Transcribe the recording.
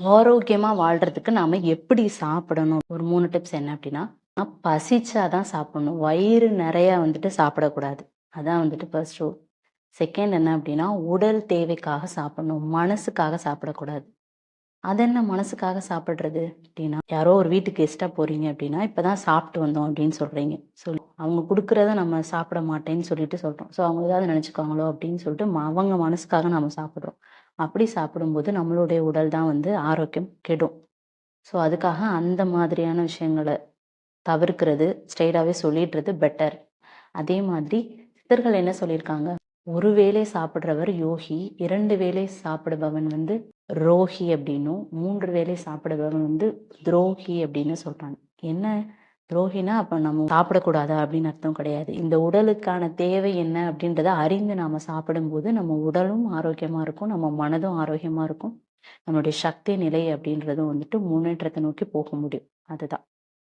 ஆரோக்கியமா வாழ்றதுக்கு நாம எப்படி சாப்பிடணும்? ஒரு மூணு டிப்ஸ் என்ன அப்படின்னா பசிச்சாதான் சாப்பிடணும். வயிறு நிறையா வந்துட்டு சாப்பிடக்கூடாது. அதான் வந்துட்டு ஃபர்ஸ்ட் ரூல். செகண்ட் என்ன அப்படின்னா உடல் தேவைக்காக சாப்பிடணும். மனசுக்காக சாப்பிடக்கூடாது. அது என்ன மனசுக்காக சாப்பிட்றது அப்படின்னா யாரோ ஒரு வீட்டுக்கு கெஸ்ட்டா போறீங்க இப்போ இப்பதான் சாப்பிட்டு வந்தோம் அப்படின்னு சொல்றீங்க. சொல் அவங்க கொடுக்குறத நம்ம சாப்பிட மாட்டேன்னு சொல்லிட்டு சொல்றோம். ஸோ அவங்க ஏதாவது நெனச்சுக்குவாங்களோ அப்படின்னு சொல்லிட்டு அவங்க மனசுக்காக நம்ம சாப்பிட்றோம் அப்படி சாப்பிடும்போது நம்மளுடைய உடல் தான் வந்து ஆரோக்கியம் கெடும். ஸோ அதுக்காக அந்த மாதிரியான விஷயங்கள தவிர்க்கிறது, ஸ்ட்ரெயிட்டாகவே சொல்லிடுறது பெட்டர். அதே மாதிரி சித்தர்கள் என்ன சொல்லியிருக்காங்க, "ஒரு வேளை சாப்பிட்றவர் யோகி, இரண்டு வேளை சாப்பிடுபவன் வந்து ரோஹி அப்படின்னும் மூன்று வேளை சாப்பிடுபவன் வந்து துரோகி அப்படின்னு சொல்கிறாங்க என்ன துரோகினா, அப்ப நம்ம சாப்பிடக்கூடாதா அப்படின்னு அர்த்தம் கிடையாது. இந்த உடலுக்கான தேவை என்ன அப்படின்றத அறிந்து நாம சாப்பிடும்போது, நம்ம உடலும் ஆரோக்கியமா இருக்கும். நம்ம மனதும் ஆரோக்கியமா இருக்கும். நம்மளுடைய சக்தி நிலை அப்படின்றதும் வந்துட்டு முன்னேற்றத்தை நோக்கி போக முடியும். அதுதான்.